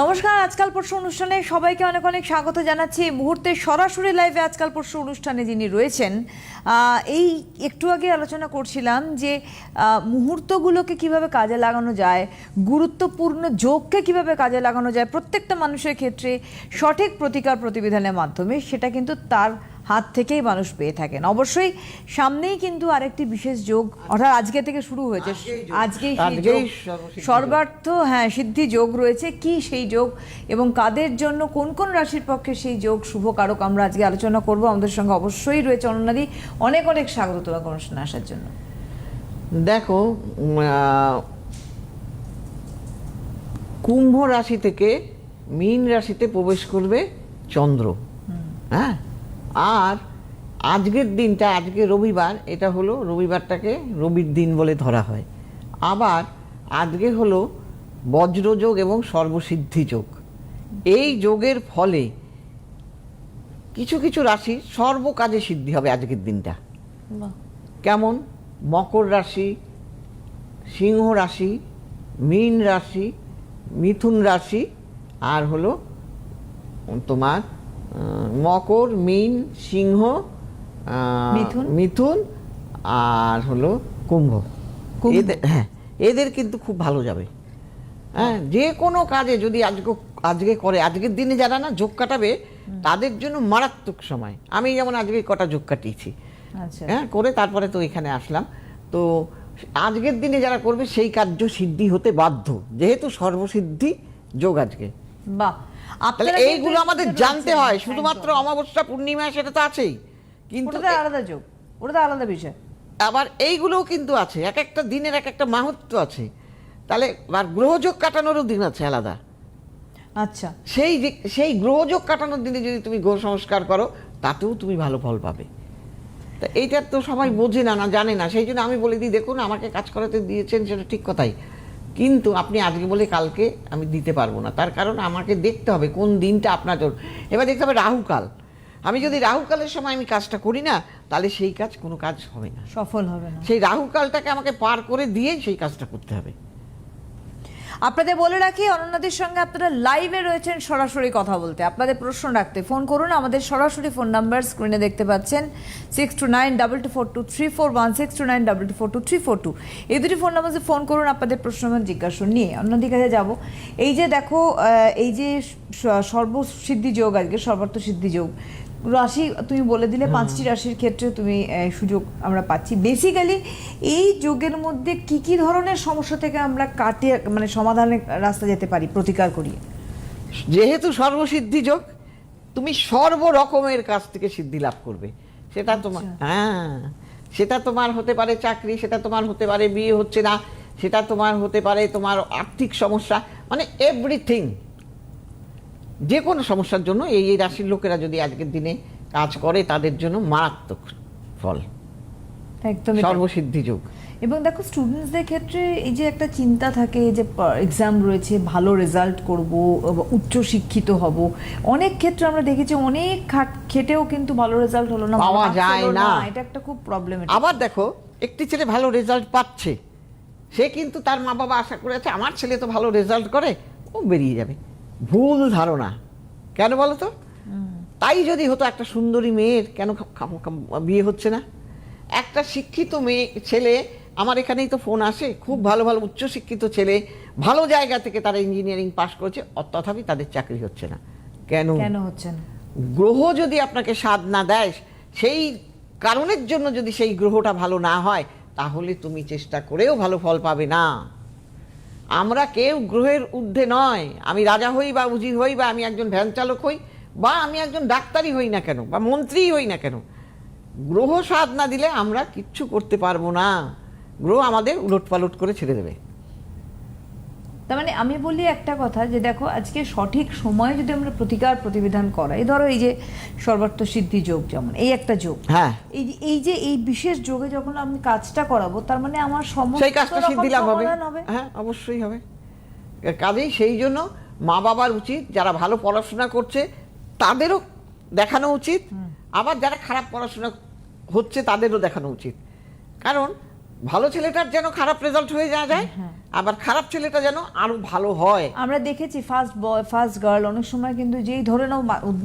নমস্কার, আজকাল পরশু অনুষ্ঠানে সবাইকে অনেক অনেক স্বাগত জানাচ্ছি। এই মুহূর্তে সরাসরি লাইভে আজকাল পরশু অনুষ্ঠানে যিনি রয়েছেন এই একটু আগে আলোচনা করছিলাম যে মুহূর্তগুলোকে কীভাবে কাজে লাগানো যায়, গুরুত্বপূর্ণ যোগকে কীভাবে কাজে লাগানো যায়, প্রত্যেকটা মানুষের ক্ষেত্রে সঠিক প্রতিকার প্রতিবিধানের মাধ্যমে সেটা কিন্তু তার হাত থেকেই মানুষ পেয়ে থাকেন। অবশ্যই সামনেই কিন্তু আরেকটি বিশেষ যোগ অর্থাৎ আজকে থেকে শুরু হয়েছে। আজকেই। সর্বার্থ হ্যাঁ সিদ্ধি যোগ রয়েছে। কি সেই যোগ এবং কাদের জন্য কোন কোন রাশির পক্ষে সেই যোগ শুভ কারক আমরা আজকে আলোচনা করব? আমাদের সঙ্গে অবশ্যই রয়েছে অননাদি অনেক অনেক স্বাগত তোমাকে অনুষ্ঠানে আসার জন্য। দেখো কুম্ভ রাশি থেকে মীন রাশিতে প্রবেশ করবে চন্দ্র। হ্যাঁ? আর আজকের দিনটা আজকে রবিবার এটা হলো রবিবারটাকে রবির দিন বলে ধরা হয়। আবার আজকে হলো বজ্রযোগ এবং সর্বসিদ্ধি যোগ। এই যোগের ফলে কিছু কিছু রাশি সর্বকাজে সিদ্ধি হবে আজকের দিনটা। কেমন? মকর রাশি সিংহ রাশি মীন রাশি মিথুন রাশি আর হলো তোমার মকর মীন সিংহ মিথুন? মিথুন আর হলো কুম্ভ। এদের হ্যাঁ এদের কিন্তু খুব ভালো যাবে। হ্যাঁ যে কোনো কাজে যদি আজকে আজকে করে আজকের দিনে যারা না যোগ কাটাবে তাদের জন্য মারাত্মক সময়। আমি যেমন আজকে কটা যোগ কাটিয়েছি। আচ্ছা। হ্যাঁ করে তারপরে তো এখানে আসলাম। তো আজকের দিনে যারা করবে সেই কার্য সিদ্ধি হতে বাধ্য। যেহেতু সর্বসিদ্ধি যোগ আজকে। বাহ। তাহলে এইগুলো আমাদের জানতে হয় শুধুমাত্র অমাবস্যা পূর্ণিমা সেটা তো আছেই। কিন্তু আলাদা যোগ ওটা তো আলাদা বিষয়। আবার এইগুলোও কিন্তু আছে এক একটা দিনের এক একটা মাহাত্ম আছে। তাহলে আর গ্রহযোগ কাটানোরও দিন আছে আলাদা। আচ্ছা। সেই সেই গ্রহযোগ কাটানোর দিনে যদি তুমি গ্রহ সংস্কার করো তাতেও তুমি ভালো ফল পাবে। তা এইটা তো সবাই বোঝে না না জানে না। সেই জন্য আমি বলে দিই দেখুন আমাকে কাজ করাতে দিয়েছেন সেটা ঠিক কথাই। কিন্তু আপনি আজকে বলে কালকে আমি দিতে পারব না। তার কারণ আমাকে দেখতে হবে কোন দিনটা আপনার জন্য। এবার দেখতে হবে রাহুকাল আমি যদি রাহুকালের সময় আমি কাজটা করি না তাহলে সেই কাজ কোনো কাজ হবে না। সফল হবে না। সেই রাহুকালটাকে আমাকে পার করে দিয়ে সেই কাজটা করতে হবে। আপনাদের বলে রাখি, অনন্যাদের সঙ্গে আপনারা লাইভে রয়েছেন সরাসরি কথা বলতে। আপনাদের প্রশ্ন রাখতে ফোন করুন। আমাদের সরাসরি ফোন নাম্বার স্ক্রিনে দেখতে পাচ্ছেন six two nine double two four two three four one six two nine double two four two three four two এই দুটি ফোন নাম্বারে ফোন করুন, আপনাদের প্রশ্ন এবং জিজ্ঞাসা নিয়ে। অন্যদিকে কাছে যাব। এই যে দেখো এই যে সর্বসিদ্ধি যোগ, আজকে সর্বার্থ সিদ্ধি যোগ রাশি তুমি বলে দিলে পাঁচটি রাশির ক্ষেত্রে তুমি সুযোগ আমরা পাচ্ছি। বেসিক্যালি এই যোগের মধ্যে কি কি ধরনের সমস্যা থেকে আমরা কাটিয়ে মানে সমাধানের রাস্তা যেতে পারি প্রতিকার করিয়ে যেহেতু সর্বসিদ্ধি যোগ তুমি সর্ব রকমের কাছ থেকে সিদ্ধি লাভ করবে। সেটা তোমার হ্যাঁ সেটা তোমার হতে পারে চাকরি সেটা তোমার হতে পারে বিয়ে হচ্ছে না সেটা তোমার হতে পারে তোমার আর্থিক সমস্যা মানে এভরিথিং যে কোনো সমস্যার জন্য এই এই রাশির লোকেরা যদি আজকের দিনে কাজ করে তাদের জন্য মারাত্মক ফল। একদমই তাই। সর্বসিদ্ধি যোগ। এবং দেখো স্টুডেন্টসদের ক্ষেত্রে এই যে একটা চিন্তা থাকে যে এক্সাম রয়েছে ভালো রেজাল্ট করব উচ্চ শিক্ষিত হব। অনেক ক্ষেত্রে আমরা দেখেছি অনেক খাট- খেটেও কিন্তু ভালো রেজাল্ট হলো না পাওয়া যায় না। এটা একটা খুব প্রবলেম আবার দেখো একটি ছেলে ভালো রেজাল্ট পাচ্ছে। সে কিন্তু তার মা বাবা আশা করে আছে আমার ছেলে তো ভালো রেজাল্ট করে ও বেরিয়ে যাবে। ভুল ধারণা। কেন বলো তো? তাই যদি হতো একটা সুন্দরী মেয়ের কেন বিয়ে হচ্ছে না? একটা শিক্ষিত মেয়ে ছেলে আমার এখানেই তো ফোন আসে খুব ভালো ভালো উচ্চশিক্ষিত ছেলে ভালো জায়গা থেকে তারা ইঞ্জিনিয়ারিং পাশ করেছে তথাপি তাদের চাকরি হচ্ছে না। কেন? কেন হচ্ছে না? গ্রহ যদি আপনাকে স্বাদ না দেয় সেই কারণের জন্য যদি সেই গ্রহটা ভালো না হয় তাহলে তুমি চেষ্টা করেও ভালো ফল পাবে না। আমরা কেউ গ্রহের ঊর্ধ্বে নয়। আমি রাজা হই বা উজি হই বা আমি একজন ভ্যান চালক হই বা আমি একজন ডাক্তারই হই না কেন বা মন্ত্রীই হই না কেন। গ্রহ সাধ না দিলে আমরা কিচ্ছু করতে পারব না। গ্রহ আমাদের উলট পালট করে ছেড়ে দেবে। তার মানে আমি বলি একটা কথা যে দেখো আজকে সঠিক সময়ে যদি আমরা প্রতিকার প্রতিবিধান করাই ধরো এই যে সর্বার্থ সিদ্ধি যোগ যেমন এই একটা যোগ। হ্যাঁ। এই যে এই যে এই বিশেষ যোগে যখন আমি কাজটা করাবো তার মানে আমার সমস্ত সেই কাজটা সিদ্ধি লাভ হবে। হ্যাঁ অবশ্যই হবে। কাজেই সেই জন্য মা বাবার উচিত যারা ভালো পড়াশোনা করছে তাদেরও দেখানো উচিত। আবার যারা খারাপ পড়াশোনা হচ্ছে তাদেরও দেখানো উচিত। কারণ ভালো ছেলেটার যেন খারাপ রেজাল্ট হয়ে যাওয়া যায় আবার খারাপ ছেলেটা যেন আরও ভালো হয়। আমরা দেখেছি ফার্স্ট বয় ফার্স্ট গার্ল অনেক সময় কিন্তু যেই ধরে নাও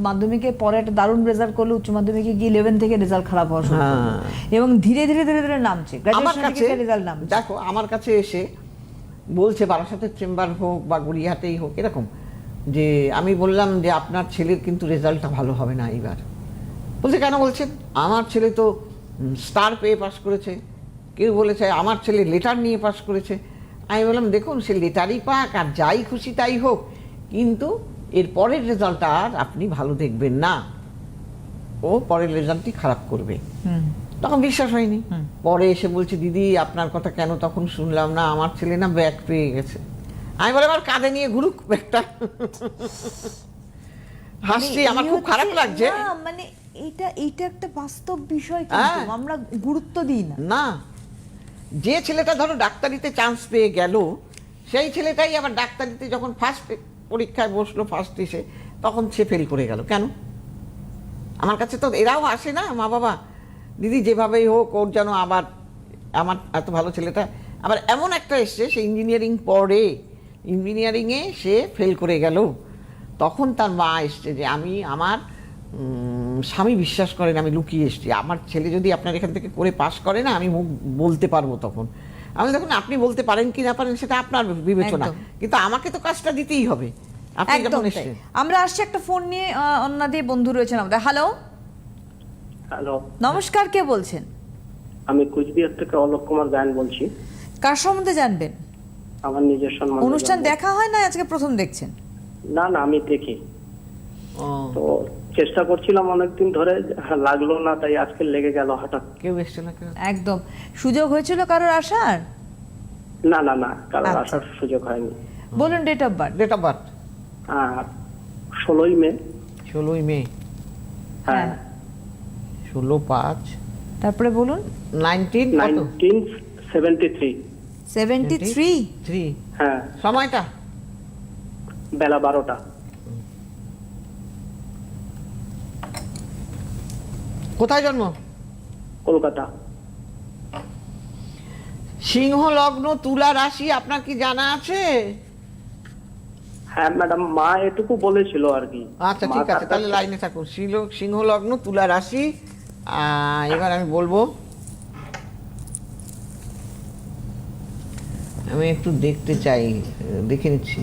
মাধ্যমিকে পরে একটা দারুণ রেজাল্ট করলে উচ্চ মাধ্যমিকে গিয়ে ইলেভেন থেকে রেজাল্ট খারাপ হওয়া শুরু হ্যাঁ। এবং ধীরে ধীরে ধীরে ধীরে নামছে। আমার কাছে রেজাল্ট নামছে। দেখো আমার কাছে এসে বলছে বারাসাতের চেম্বার হোক বা গড়িয়াহাটেই হোক এরকম যে আমি বললাম যে আপনার ছেলের কিন্তু রেজাল্টটা ভালো হবে না এইবার। বলছে কেন বলছেন? আমার ছেলে তো স্টার পেয়ে পাস করেছে। কেউ বলেছে আমার ছেলে লেটার নিয়ে পাস করেছে। আমি বললাম দেখুন সে লেটারই পাক আর যাই খুশি তাই হোক কিন্তু এর পরের রেজাল্টটা আর আপনি ভালো দেখবেন না। ও পরের রেজাল্টই খারাপ করবে। তখন বিশ্বাস হয়নি। পরে এসে বলছে দিদি আপনার কথা কেন তখন শুনলাম না? আমার ছেলে না ব্যাগ পেয়ে গেছে। আমি বলে আমার কাঁধে নিয়ে ঘুরুক ব্যাগটা। হাসছি মানে আমার খুব খারাপ লাগছে। মানে এটা এটা একটা বাস্তব বিষয় কিন্তু হ্যাঁ। আমরা গুরুত্ব দিই না। না। যে ছেলেটা ধরো ডাক্তারিতে চান্স পেয়ে গেল, সেই ছেলেটাই আবার ডাক্তারিতে যখন ফার্স্ট পরীক্ষায় বসল ফার্স্ট এসে, তখন সে ফেল করে গেল। কেন? আমার কাছে তো এরাও আসে না, মা বাবা। দিদি যেভাবেই হোক, ওর যেন আবার আমার এত ভালো ছেলেটা। আবার এমন একটা এসছে, সে ইঞ্জিনিয়ারিং পড়ে। ইঞ্জিনিয়ারিংয়ে সে ফেল করে গেল। তখন তার মা এসছে যে, আমি আমার স্বামী বিশ্বাস করেন আমি লুকিয়ে এসছি। আমার ছেলে যদি আপনার এখান থেকে করে পাশ করে না আমি মুখ বলতে পারব তখন। আমি দেখুন আপনি বলতে পারেন কি না পারেন সেটা আপনার বিবেচনা। কিন্তু আমাকে তো কাজটা দিতেই হবে। আপনি আমরা আসছি একটা ফোন নিয়ে আহ, অন্যাদি বন্ধু রয়েছেন আমাদের। হ্যালো হ্যালো নমস্কার কে বলছেন? আমি কুচবিহার থেকে অলোক কুমার গায়ন বলছি। কার সম্বন্ধে জানবেন? আমার নিজের সম্মান অনুষ্ঠান দেখা হয় না আজকে প্রথম দেখছেন? না না আমি দেখি। ও, তো চেষ্টা করছিলাম অনেকদিন ধরে হ্যাঁ, লাগল না তাই আজকে লেগে গেল হঠাৎ। কেউ এসছে না কেউ? একদম। সুযোগ হয়েছিল কারোর আসার? না না না কারোর আচ্ছা। আসার সুযোগ হয়নি। বলুন date of birth date of birth আর ষোলোই মে। ষোলোই মে। হ্যাঁ। ষোলো পাঁচ। তারপরে বলুন। Nineteen nineteen seventy three. Seventy three? Three. হ্যাঁ। সময়টা? বেলা বারোটা। কোথায় জন্ম? কলকাতা। সিংহ লগ্ন তুলা রাশি আপনার কি জানা আছে? হ্যাঁ ম্যাডাম মা এটুকু বলেছিল আর কি। আচ্ছা ঠিক আছে তাহলে লাইনে থাকুন। সিংহ লগ্ন তুলা রাশি এবার আমি বলব। আমি একটু দেখতে চাই দেখে নিচ্ছি।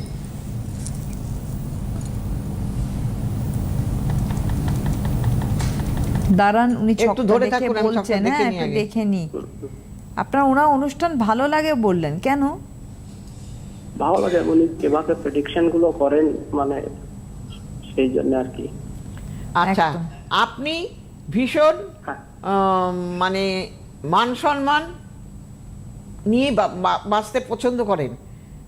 দাঁড়ান উনি একটু ধরে দেখে থাকুন, বলছেন হ্যাঁ একটু দেখে নি আপনার ওনার অনুষ্ঠান ভালো লাগে বললেন কেন? ভালো লাগে উনি প্রেডিকশনগুলো করেন মানে সেই জন্য আর কি। আচ্ছা আপনি ভীষণ হ্যাঁ। মানে মান সম্মান নিয়ে বাঁচতে পছন্দ করেন।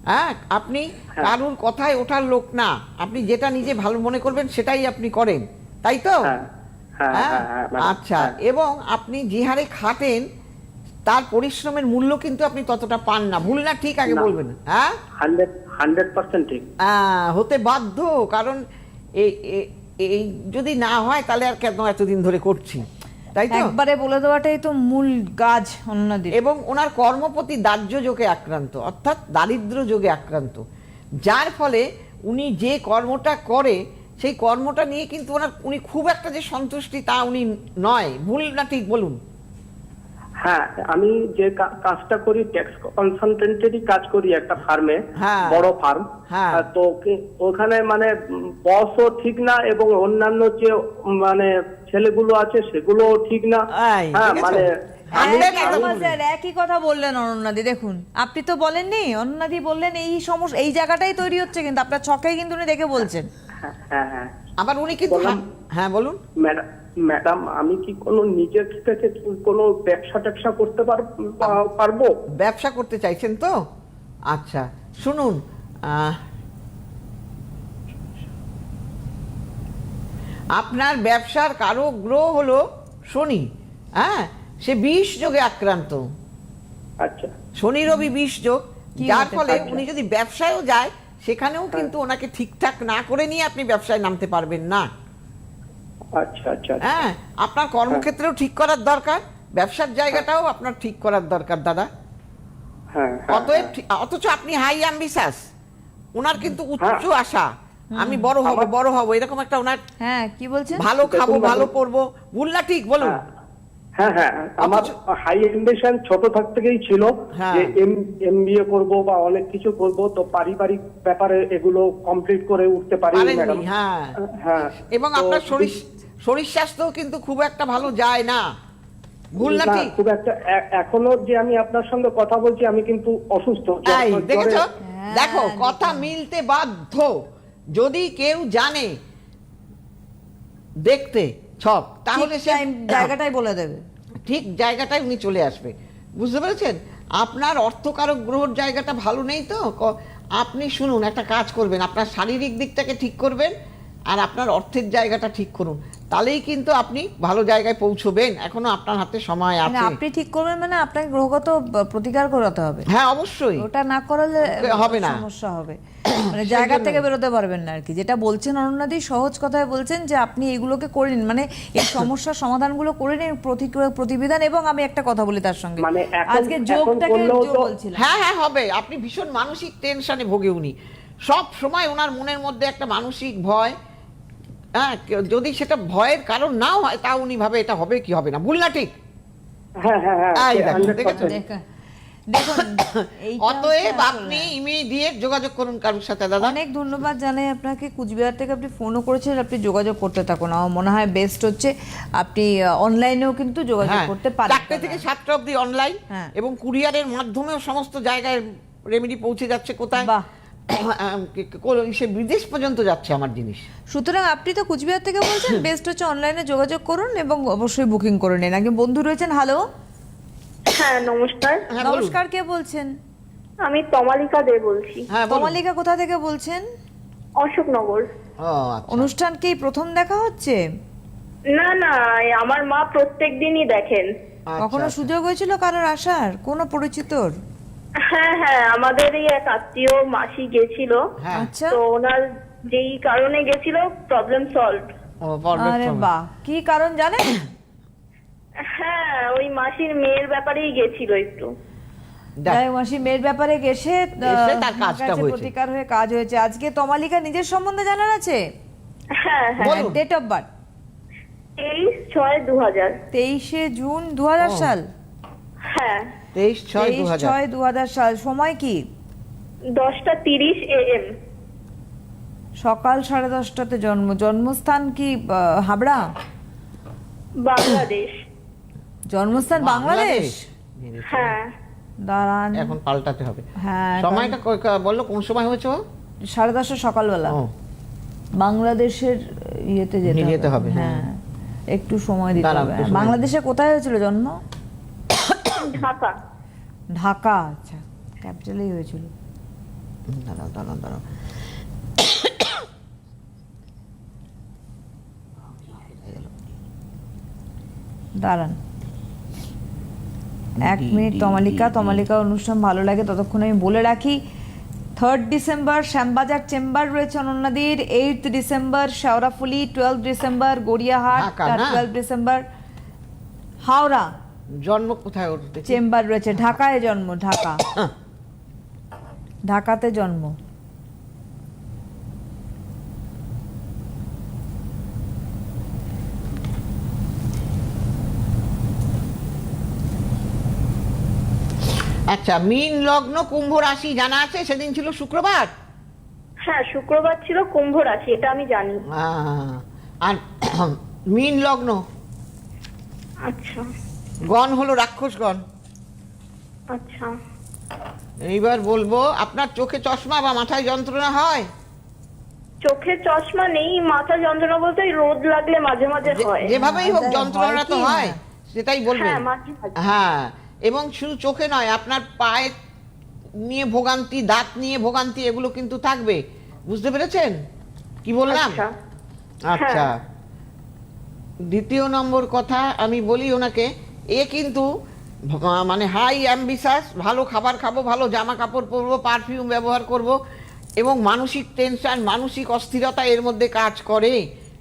হ্যাঁ আপনি হ্যাঁ। কারুর কথায় ওঠার লোক না। আপনি যেটা নিজে ভালো মনে করবেন সেটাই আপনি করেন। তাই তো? হ্যাঁ হ্যাঁ? হ্যাঁ? ম্যাডাম, আচ্ছা। এবং আপনি যে হারে খাটেন তার পরিশ্রমের মূল্য কিন্তু আপনি ততটা পান না। ভুল না ঠিক আগে বলবেন হ্যাঁ? হান্ড্রেড পার্সেন্ট ঠিক। হতে বাধ্য কারণ এই এই- এই যদি না হয় তাহলে আর কেন এতদিন ধরে করছি? তাই তো? একবারে বলে দেওয়াটাই তো মূল কাজ অন্যদের। এবং ওনার কর্মপতি দাহ্য যোগে আক্রান্ত অর্থাৎ দারিদ্র যোগে আক্রান্ত। যার ফলে উনি যে কর্মটা করে সেই কর্মটা নিয়ে কিন্তু ওনার উনি খুব একটা যে সন্তুষ্টি তা উনি নয়। ভুল না ঠিক বলুন। হ্যাঁ আমি যে কাজটা করি ট্যাক্স কনসালটেন্টেরই কাজ করি একটা ফার্মে হ্যাঁ। বড় ফার্ম। হ্যাঁ। তো ওখানে মানে বসও ঠিক না এবং অন্যান্য যে মানে ছেলেগুলো আছে সেগুলোও ঠিক না। হ্যাঁ মানে একই কথা, স্যার, একই কথা বললেন অনন্যাদি দেখুন। আপনি তো বলেননি অনন্যাদি বললেন এই সমস্যা এই জায়গাটাই তৈরি হচ্ছে কিন্তু আপনার ছকেই কিন্তু উনি দেখে বলছেন। হ্যাঁ হ্যাঁ হ্যাঁ। আবার উনি কিন্তু হ্যাঁ বলুন। ম্যাডাম ম্যাডাম আমি কি কোনো নিজের থেকে কোনো ব্যবসা ট্যাবসা করতে পারব? ব্যবসা করতে চাইছেন তো? আচ্ছা শুনুন আপনার ব্যবসার কারও গ্রহ হলো শনি হ্যাঁ? সে বিষ যোগে আক্রান্ত। আচ্ছা। শনি রবি বিষ যোগ। যার ফলে উনি যদি ব্যবসায়ও যায় সেখানেও কিন্তু ওনাকে ঠিকঠাক না করে নিয়ে আপনি ব্যবসায় নামতে পারবেন না। আচ্ছা আচ্ছা আচ্ছা। হ্যাঁ আপনার কর্মক্ষেত্রেও ঠিক করার দরকার ব্যবসার জায়গাটাও আপনার ঠিক করার দরকার দাদা। হ্যাঁ হ্যাঁ, অতএব হ্যাঁ। অথচ আপনি হাই অ্যাম্বিশাস। ওনার কিন্তু উচ্চ হ্যাঁ। আশা আমি বড় হব বড় হব এরকম একটা ওনার হ্যাঁ কি বলছেন? ভালো খাব ভালো। পড়ব ভুল না ঠিক বলুন। হ্যাঁ হ্যাঁ। আমার হাই অ্যাম্বিশন ছোট থাক থেকেই ছিল হ্যাঁ। যে এম বিএ করব বা অনেক কিছু করব তো পারিবারিক ব্যাপারে এগুলো কমপ্লিট করে উঠতে পারি ম্যাডাম। হ্যাঁ। হ্যাঁ এবং আপনার শরীর শরীর স্বাস্থ্য কিন্তু খুব একটা ভালো যায় না। ভুল না না, ঠিক? খুব একটা এখনও যে আমি আপনার সঙ্গে কথা বলছি আমি কিন্তু অসুস্থ। দেখেছ? হ্যাঁ, দেখো কথা মিলতে বাধ্য। যদি কেউ জানে দেখতে ছক তাহলে সে জায়গাটাই বলে দেবে। ঠিক জায়গাটায় উনি চলে আসবে। বুঝতে পেরেছেন? আপনার অর্থকারক গ্রহর জায়গাটা ভালো নেই তো? আপনি শুনুন একটা কাজ করবেন। আপনার শারীরিক দিকটাকে ঠিক করবেন আর আপনার অর্থের জায়গাটা ঠিক করুন। তাহলেই কিন্তু আপনি ভালো জায়গায় পৌঁছবেন। এখনও আপনার হাতে সময় মানে আছে। আপনি ঠিক করবেন মানে আপনাকে গ্রহগত প্রতিকার করাতে হবে। হ্যাঁ অবশ্যই। ওটা না করালে হবে না। সমস্যা হবে। মানে জায়গা থেকে বেরোতে পারবেন না আর কি। যেটা বলছেন অরুণাদি সহজ কথায় বলছেন যে আপনি এগুলোকে করে নিন। মানে এই সমস্যার সমাধানগুলো করে নিন প্রতিক্রিয়া প্রতিবিধান এবং আমি একটা কথা বলি তার সঙ্গে। মানে আজকে যোগটাকে বলছিলাম। হ্যাঁ হ্যাঁ হবে। আপনি ভীষণ মানসিক টেনশনে ভোগে উনি। সব সময় ওনার মনের মধ্যে একটা মানসিক ভয়। হ্যাঁ যদি সেটা ভয়ের কারণ নাও হয় তা উনি ভাবে এটা হবে কি হবে না। ভুল না ঠিক? হ্যাঁ হ্যাঁ হ্যাঁ এই দেখো, 100% দেখেছ? দেখা- দেখুন এইটা অতএব আপনি ইমিডিয়েট যোগাযোগ করুন কারোর সাথে দাদা। অনেক ধন্যবাদ জানাই আপনাকে। কুচবিহার থেকে আপনি ফোনও করেছিলেন আপনি যোগাযোগ করতে থাকুন। আমার মনে হয় বেস্ট হচ্ছে আপনি অনলাইনেও কিন্তু যোগাযোগ করতে পারেন চারটে থেকে সাতটা অবধি অনলাইন হ্যাঁ। এবং কুরিয়ারের মাধ্যমেও সমস্ত জায়গায় রেমেডি পৌঁছে যাচ্ছে কোথায়? সে বিদেশ পর্যন্ত যাচ্ছে আমার জিনিস। সুতরাং আপনি তো কুচবিহার থেকে বলছেন বেস্ট হচ্ছে অনলাইনে যোগাযোগ করুন এবং অবশ্যই বুকিং করে নিন। একজন বন্ধু রয়েছেন হ্যালো হ্যাঁ নমস্কার। হ্যাঁ নমস্কার কে বলছেন? আমি তমালিকা দে বলছি। হ্যাঁ বলুন। কোথা থেকে বলছেন? অশোকনগর। আচ্ছা। অনুষ্ঠান কি প্রথম দেখা হচ্ছে? না না আমার মা প্রত্যেক দিনই দেখেন। আচ্ছা, কখনো আচ্ছা। সুযোগ হয়েছিল কারোর আসার? কোনো পরিচিতর? হ্যাঁ হ্যাঁ আমাদেরই এক আত্মীয় মাসি গেছিল। হ্যাঁ। আচ্ছা। তো ওনার যেই কারণে গেছিল প্রবলেম সলভ ও, পর্বের আরে বাহ কি কারণ জানেন? হ্যাঁ ওই মাসির মেয়ের ব্যাপারেই গেছিল একটু। দেখ, যাই মাসি মেয়ের ব্যাপারে গেছে এসে তার কাজটা হয়েছে। প্রতিকার হয়ে কাজ হয়েছে। আজকে তমালিকা নিজের সম্বন্ধে জানার আছে? হ্যাঁ হ্যাঁ। বলুন। ডেট অফ বার্থ তেইশ ছয় দু হাজার তেইশে জুন দু ও। সাল। হ্যাঁ। তেইশ ছয় তেইশ হাজার ছয় দু সাল সময় কি? দশটা তিরিশ এএম সকাল সাড়ে দশটাতে জন্ম। জন্মস্থান কি হাবড়া? বাংলাদেশ। জন্মস্থান বাংলাদেশ? হ্যাঁ। দাঁড়ান। এখন পাল্টাতে হবে। হ্যাঁ সময়টা বলল কোন সময় হয়েছে সাড়ে দশটা সকালবেলা। বাংলাদেশের ইয়েতে যেতে যেতে হবে, হ্যাঁ। একটু সময় দিতে হবে। বাংলাদেশে কোথায় হয়েছিল জন্ম? ঢাকা। ঢাকা আচ্ছা ক্যাপিটালেই হয়েছিল। দাঁড়াও দাঁড়াও দাঁড়াও। দাঁড়ান। এক মিনিট তমালিকা তমালিকা অনুষ্ঠান ভালো লাগে ততক্ষণ আমি বলে রাখি থার্ড ডিসেম্বর শ্যামবাজার চেম্বার রয়েছে অনন্যাদির eight December Sheoraphuli twelve December Gariahat twelve December Howrah. জন্ম কোথায় ওর চেম্বার রয়েছে ঢাকায় জন্ম ঢাকা। ঢাকাতে জন্ম। আচ্ছা মিন লগ্ন কুম্ভ রাশি জানা আছে? সেদিন ছিল শুক্রবার? হ্যাঁ শুক্রবার ছিল কুম্ভ রাশি এটা আমি জানি। আহ, আর মিন লগ্ন? আচ্ছা। গণ হলো রাক্ষসগণ আচ্ছা। এইবার বলব আপনার চোখে চশমা বা মাথায় যন্ত্রণা হয়? চোখে চশমা নেই মাথা যন্ত্রণা বলতে রোদ লাগলে মাঝে মাঝে হয়। যেভাবেই হোক যন্ত্রণা তো হয় সেটাই বলবেন। হ্যাঁ হ্যাঁ এবং শুধু চোখে নয় আপনার পায়ে নিয়ে ভোগান্তি দাঁত নিয়ে ভোগান্তি এগুলো কিন্তু থাকবে। বুঝতে পেরেছেন? কি বললাম? আচ্ছা। আচ্ছা। হ্যাঁ। দ্বিতীয় নম্বর কথা আমি বলি ওনাকে এ কিন্তু মানে হাই অ্যাম্বিশাস ভালো খাবার খাব ভালো জামা কাপড় পরবো পারফিউম ব্যবহার করব এবং মানসিক টেনশন মানসিক অস্থিরতা এর মধ্যে কাজ করে।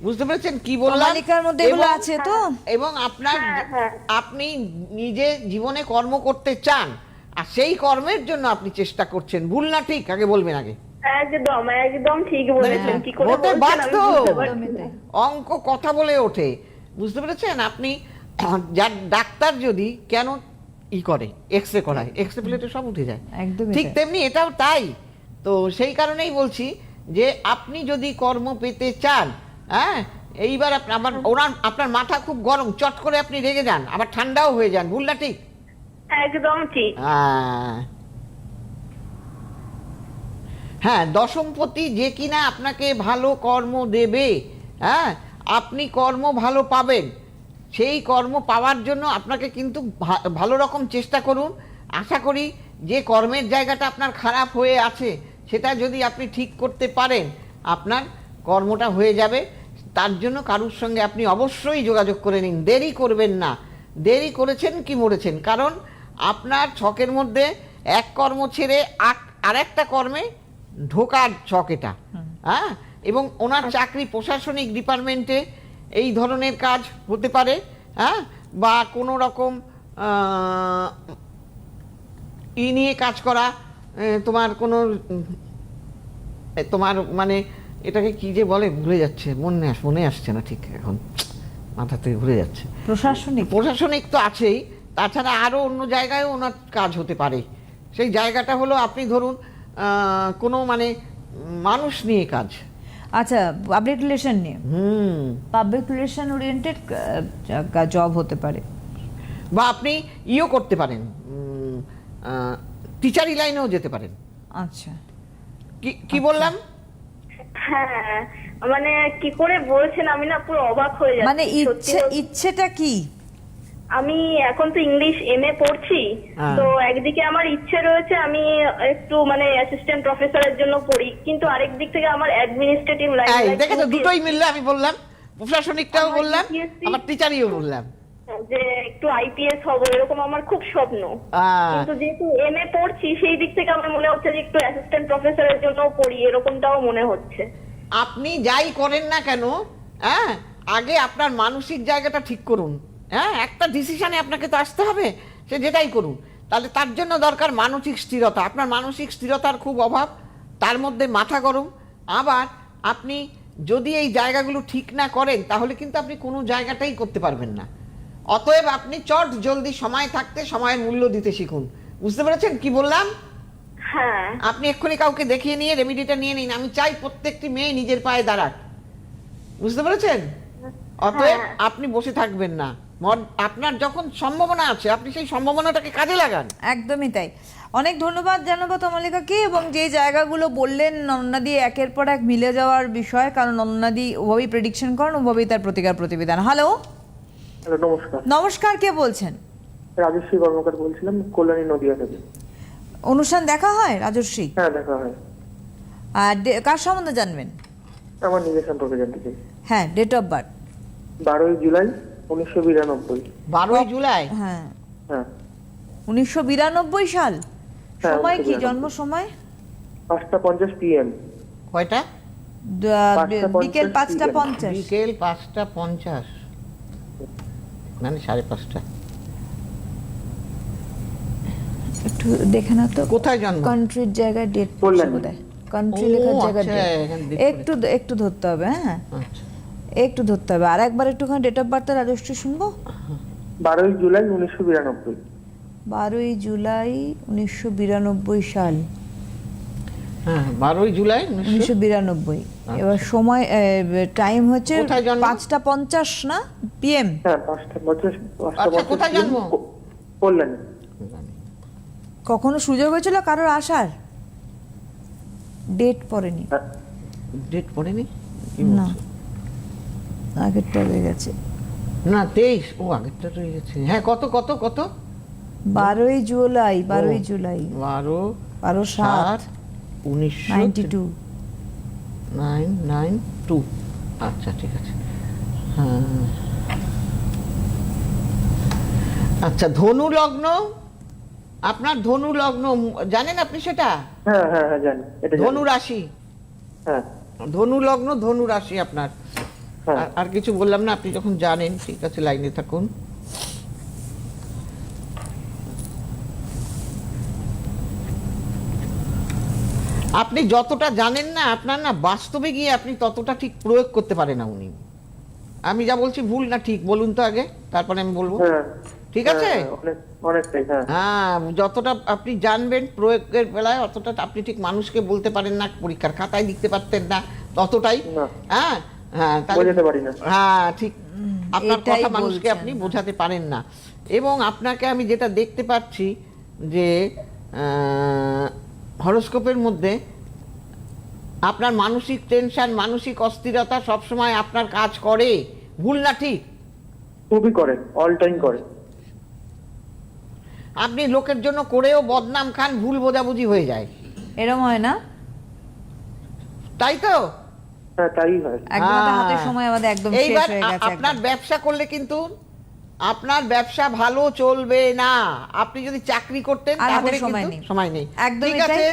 বুঝতে পেরেছেন কি বললাম? মধ্যে এগুলো আছে তো? এবং আপনার হ্যাঁ, হ্যাঁ। আপনি নিজে জীবনে কর্ম করতে চান আর সেই কর্মের জন্য আপনি চেষ্টা করছেন। ভুল না ঠিক? আগে বলবেন আগে। একদম একদম ঠিক বলেছেন। কি করে হতে বলছেন আমি বাধ্য। বুঝতে পারছি একদমই না। তাই। অঙ্ক কথা বলে ওঠে। বুঝতে পেরেছেন? আপনি যার ডাক্তার যদি কেন ই করে এক্স রে করায় এক্স রে প্লেটে সব উঠে যায়। একদম ঠিক তেমনি এটাও তাই। তো সেই কারণেই বলছি যে আপনি যদি কর্ম পেতে চান হ্যাঁ এইবার আমার ওনার আপনার মাথা খুব গরম চট করে আপনি রেগে যান আবার ঠান্ডাও হয়ে যান ভুল না ঠিক? একদম ঠিক। আহ, হ্যাঁ দশমপতি যে কিনা আপনাকে ভালো কর্ম দেবে হ্যাঁ আপনি কর্ম ভালো পাবেন। সেই কর্ম পাওয়ার জন্য আপনাকে কিন্তু ভালো রকম চেষ্টা করুন। আশা করি যে কর্মের জায়গাটা আপনার খারাপ হয়ে আছে সেটা যদি আপনি ঠিক করতে পারেন আপনার কর্মটা হয়ে যাবে। তার জন্য কারুর সঙ্গে আপনি অবশ্যই যোগাযোগ করে নিন। দেরি করবেন না। দেরি করেছেন কি মরেছেন? কারণ আপনার ছকের মধ্যে এক কর্ম ছেড়ে আর একটা কর্মে ঢোকার ছক এটা। হ্যাঁ? এবং ওনার চাকরি প্রশাসনিক ডিপার্টমেন্টে এই ধরনের কাজ হতে পারে হ্যাঁ? বা কোনো রকম ই নিয়ে কাজ করা তোমার কোনো তোমার মানে এটাকে কি যে বলে? ভুলে যাচ্ছে। মনে মনে আসছে না ঠিক এখন। মাথা থেকে ভুলে যাচ্ছে। প্রশাসনিক। প্রশাসনিক তো আছেই। তাছাড়া আরও অন্য জায়গায়ও ওনার কাজ হতে পারে। সেই জায়গাটা হলো আপনি ধরুন কোনো মানে মানুষ নিয়ে কাজ। আচ্ছা পাবলিক রিলেশন নিয়ে। হুম। পাবলিক রিলেশন ওরিয়েন্টেড জব হতে পারে। বা আপনি ইও করতে পারেন। টিচারি লাইনেও যেতে পারেন। আচ্ছা। কি কি বললাম? হ্যাঁ মানে কি করে বলছেন আমি না পুরো অবাক হয়ে যাচ্ছি। মানে ইচ্ছে ইচ্ছেটা কি? আমি এখন তো ইংলিশ এম এ পড়ছি হ্যাঁ। তো একদিকে আমার ইচ্ছে রয়েছে আমি একটু মানে অ্যাসিস্ট্যান্ট প্রফেসরের জন্য পড়ি কিন্তু আরেক দিক থেকে আমার অ্যাডমিনিস্ট্রেটিভ লাইন দেখেছ দুটোই মিললে আমি বললাম প্রশাসনিকটাও বললাম আবার টিচারিও বললাম। যে একটু আইপিএস হব এরকম আমার খুব স্বপ্ন। কিন্তু যেহেতু এম এ পড়ছি সেই দিক থেকে আমার মনে হচ্ছে যে একটু অ্যাসিস্ট্যান্ট প্রফেসরের জন্য পড়ি এরকমটাও মনে হচ্ছে। আপনি যাই করেন না কেন হ্যাঁ আগে আপনার মানসিক জায়গাটা ঠিক করুন। হ্যাঁ একটা ডিসিশনে আপনাকে তো আসতে হবে সে যেটাই করুন। তাহলে তার জন্য দরকার মানসিক স্থিরতা। আপনার মানসিক স্থিরতার খুব অভাব তার মধ্যে মাথা গরম। আবার আপনি যদি এই জায়গাগুলো ঠিক না করেন তাহলে কিন্তু আপনি কোনো জায়গাটাই করতে পারবেন না। অতএব আপনি চট জলদি সময় থাকতে সময়ের মূল্য দিতে শিখুন। বুঝতে পেরেছেন কি বললাম? হ্যাঁ। আপনি এক্ষুনি কাউকে দেখিয়ে নিয়ে রেমিডিটা নিয়ে নিন। আমি চাই প্রত্যেকটি মেয়ে নিজের পায়ে দাঁড়াক। বুঝতে পেরেছেন? অতএব হ্যাঁ। আপনি বসে থাকবেন না। আপনার যখন সম্ভাবনা আছে আপনি সেই সম্ভাবনাটাকে কাজে লাগান। একদমই তাই। অনেক ধন্যবাদ জানাব তমালিকাকে এবং যে জায়গাগুলো বললেন নন্নাদি একের পর এক মিলে যাওয়ার বিষয় কারণ নন্নাদি ওভাবেই প্রেডিকশন করেন ওভাবেই তার প্রতিকার প্রতিবেদন। হ্যালো নমস্কার। নমস্কার কে বলছেন? রাজশ্রী কর্মকার বলছিলাম কল্যাণী নদিয়া থেকে। অনুষ্ঠান দেখা হয় রাজশ্রী? হ্যাঁ দেখা হয়। আর কার সম্বন্ধে জানবেন? আমার নিজের সম্পর্কে জানতে চাই। হ্যাঁ ডেট অফ বার্থ বারোই জুলাই উনিশশো বিরানব্বই। বারোই জুলাই? হ্যাঁ। হ্যাঁ। উনিশশো বিরানব্বই সাল? হ্যাঁ, সময় কি? জন্ম সময়? পাঁচটা পঞ্চাশ পিএম কয়টা? বিকেল পাঁচটা পঞ্চাশ। বিকেল পাঁচটা পঞ্চাশ। মানে সাড়ে পাঁচটা। একটু দেখে না তো। কোথায় জন্ম? কান্ট্রির জায়গায় ডেট কল্যাণী। বোধহয়। কান্ট্রি লেখার জায়গায় আচ্ছা, একটু একটু ধরতে হবে হ্যাঁ। আচ্ছা। একটু ধরতে হবে। আর একবার একটুখানি ডেট অফ বার্থ রাজস্ব শুনব? বারোই জুলাই উনিশশো বিরানব্বই। বারোই জুলাই উনিশশো বিরানব্বই সাল। হ্যাঁ বারোই জুলাই উনিশশো- বিরানব্বই। এবার সময় টাইম হচ্ছে? পাঁচটা পঞ্চাশ না? পিএম হ্যাঁ পাঁচটা আচ্ছা, কোথায় জন্ম? কল্যাণী। কখনো সুযোগ হয়েছিল কারোর আসার? ডেট পড়েনি। হ্যাঁ। ডেট পড়েনি? না? আগেরটা রয়ে গেছে। না তেইশ। ও আগেরটা রয়ে গেছে। হ্যাঁ কত কত কত? বারোই জুলাই বারোই জুলাই। বারো বারো সাত উনিশশো ninety two. Nine nine two. আচ্ছা ঠিক আছে। হ্যাঁ। আচ্ছা ধনু লগ্ন? আপনার ধনু লগ্ন জানেন আপনি সেটা? হ্যাঁ হ্যাঁ হ্যাঁ জানি। ধনু রাশি। হ্যাঁ। ধনু লগ্ন ধনু রাশি আপনার। হ্যাঁ আর- আর কিছু বললাম না আপনি যখন জানেন ঠিক আছে লাইনে থাকুন। আপনি যতটা জানেন না আপনার না বাস্তবে গিয়ে আপনি ততটা ঠিক প্রয়োগ করতে পারেন না উনি। আমি যা বলছি ভুল না ঠিক? বলুন তো আগে তারপরে আমি বলব। হ্যাঁ। ঠিক আছে? হ্যাঁ, হ্যাঁ। হ্যাঁ যতটা আপনি জানবেন প্রয়োগের বেলায় অতটা আপনি ঠিক মানুষকে বলতে পারেন না পরীক্ষার খাতায় লিখতে পারতেন না ততটাই। হ্যাঁ হ্যাঁ তাহলে- বোঝাতে পারি না। হ্যাঁ ঠিক। আপনার এটাই কথা মানুষকে বলছেন। আপনি বোঝাতে পারেন না। এবং আপনাকে আমি যেটা দেখতে পাচ্ছি যে হরস্কোপের মধ্যে আপনার মানসিক টেনশন মানসিক অস্থিরতা সবসময় আপনার কাজ করে। ভুল না ঠিক? খুবই করে অল টাইম করে। আপনি লোকের জন্য করেও বদনাম খান ভুল বোঝাবুঝি হয়ে যায়। এরম হয় না? তাই তো? হ্যাঁ তাই হয় একদম আমাদের হ্যাঁ। সময় আমাদের একদম শেষ হয়ে গেছে আপনার ব্যবসা করলে কিন্তু আপনার ব্যবসা ভালো চলবে না। আপনি যদি চাকরি করতেন তাহলে সময় কিন্তু নেই। সময় নেই। একদম ঠিক আছে?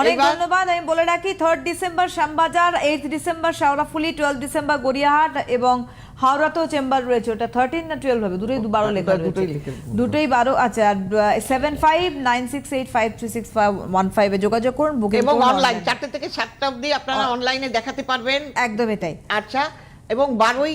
অনেক ধন্যবাদ। আমি বলে রাখি third December Shyambazar eighth December Sheoraphuli twelve December Gariahat এবং হাওড়াতেও চেম্বার রয়েছে। ওটা থার্টিন না টুয়েলভ হবে? দুটোই বারো লেখা দুটোই রয়েছে। দুটোই বারো আচ্ছা seven five nine six eight five three six five one ফাইভে যোগাযোগ করুন বুকিং এবং অনলাইন চারটে থেকে সাতটা অবধি আপনারা অনলাইনে দেখাতে পারবেন। একদমই তাই। আচ্ছা এবং বারোই